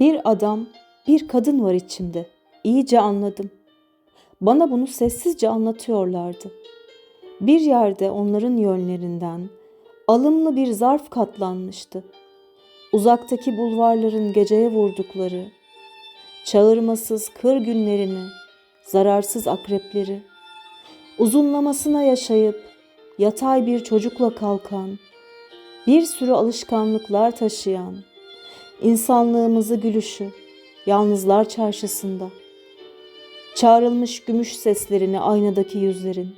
Bir adam, bir kadın var içimde. İyice anladım. Bana bunu sessizce anlatıyorlardı. Bir yerde onların yönlerinden alımlı bir zarf katlanmıştı. Uzaktaki bulvarların geceye vurdukları, çağırmasız kır günlerini, zararsız akrepleri, uzunlamasına yaşayıp yatay bir çocukla kalkan, bir sürü alışkanlıklar taşıyan, insanlığımızı gülüşü, yalnızlar çarşısında, çağrılmış gümüş seslerini aynadaki yüzlerin,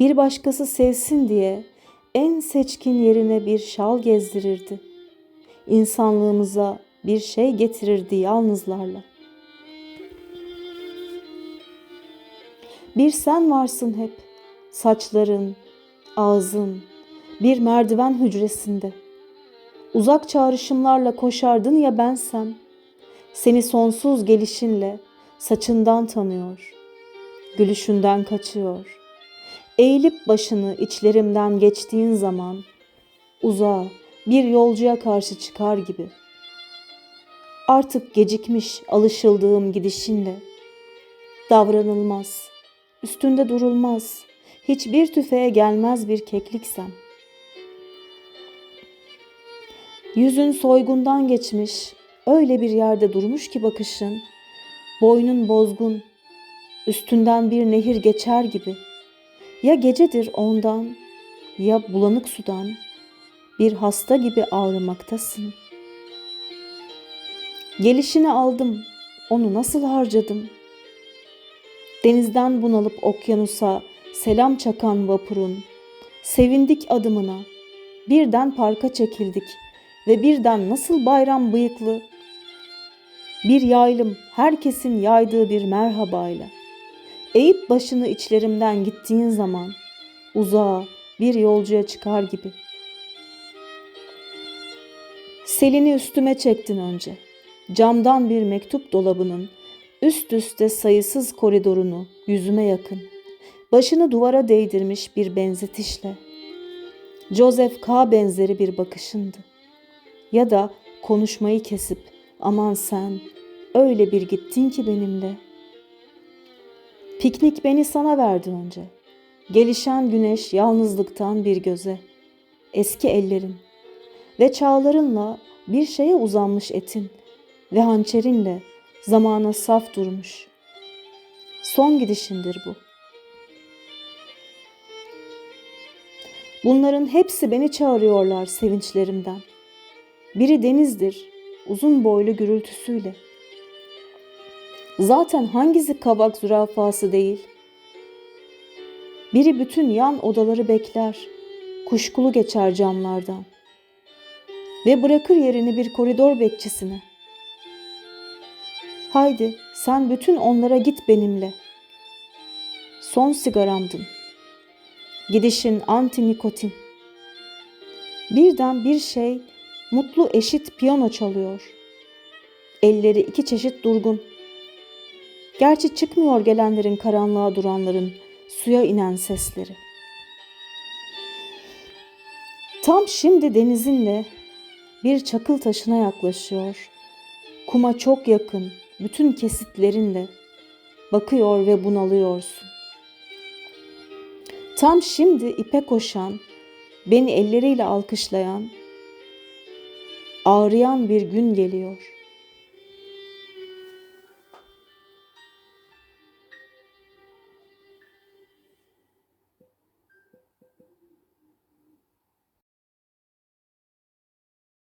bir başkası sevsin diye en seçkin yerine bir şal gezdirirdi. İnsanlığımıza bir şey getirirdi yalnızlarla. Bir sen varsın hep, saçların, ağzın, bir merdiven hücresinde. Uzak çağrışımlarla koşardın ya bensem, seni sonsuz gelişinle saçından tanıyor, gülüşünden kaçıyor. Eğilip başını içlerimden geçtiğin zaman uzağa bir yolcuya karşı çıkar gibi. Artık gecikmiş alışıldığım gidişinle davranılmaz, üstünde durulmaz, hiçbir tüfeğe gelmez bir kekliksem. Yüzün soygundan geçmiş, öyle bir yerde durmuş ki bakışın, boynun bozgun, üstünden bir nehir geçer gibi. Ya gecedir ondan, ya bulanık sudan, bir hasta gibi ağrımaktasın. Gelişini aldım, onu nasıl harcadım? Denizden bunalıp okyanusa selam çakan vapurun, sevindik adımına, birden parka çekildik ve birden nasıl bayram bıyıklı, bir yaylım herkesin yaydığı bir merhabayla, eğip başını içlerimden gittiğin zaman, uzağa bir yolcuya çıkar gibi. Selini üstüme çektin önce. Camdan bir mektup dolabının üst üste sayısız koridorunu yüzüme yakın. Başını duvara değdirmiş bir benzetişle. Joseph K. benzeri bir bakışındı. Ya da konuşmayı kesip aman sen öyle bir gittin ki benimle. Piknik beni sana verdi önce. Gelişen güneş yalnızlıktan bir göze. Eski ellerin ve çağlarınla bir şeye uzanmış etin ve hançerinle zamana saf durmuş. Son gidişindir bu. Bunların hepsi beni çağırıyorlar sevinçlerimden. Biri denizdir, uzun boylu gürültüsüyle. Zaten hangisi kabak zürafası değil? Biri bütün yan odaları bekler, kuşkulu geçer camlardan ve bırakır yerini bir koridor bekçisine. Haydi sen bütün onlara git benimle. Son sigaramdın. Gidişin anti nikotin. Birden bir şey mutlu eşit piyano çalıyor. Elleri iki çeşit durgun. Gerçi çıkmıyor gelenlerin karanlığa duranların suya inen sesleri. Tam şimdi denizinle bir çakıl taşına yaklaşıyor. Kuma çok yakın, bütün kesitlerinle bakıyor ve bunalıyorsun. Tam şimdi ipe koşan, beni elleriyle alkışlayan, ağrıyan bir gün geliyor.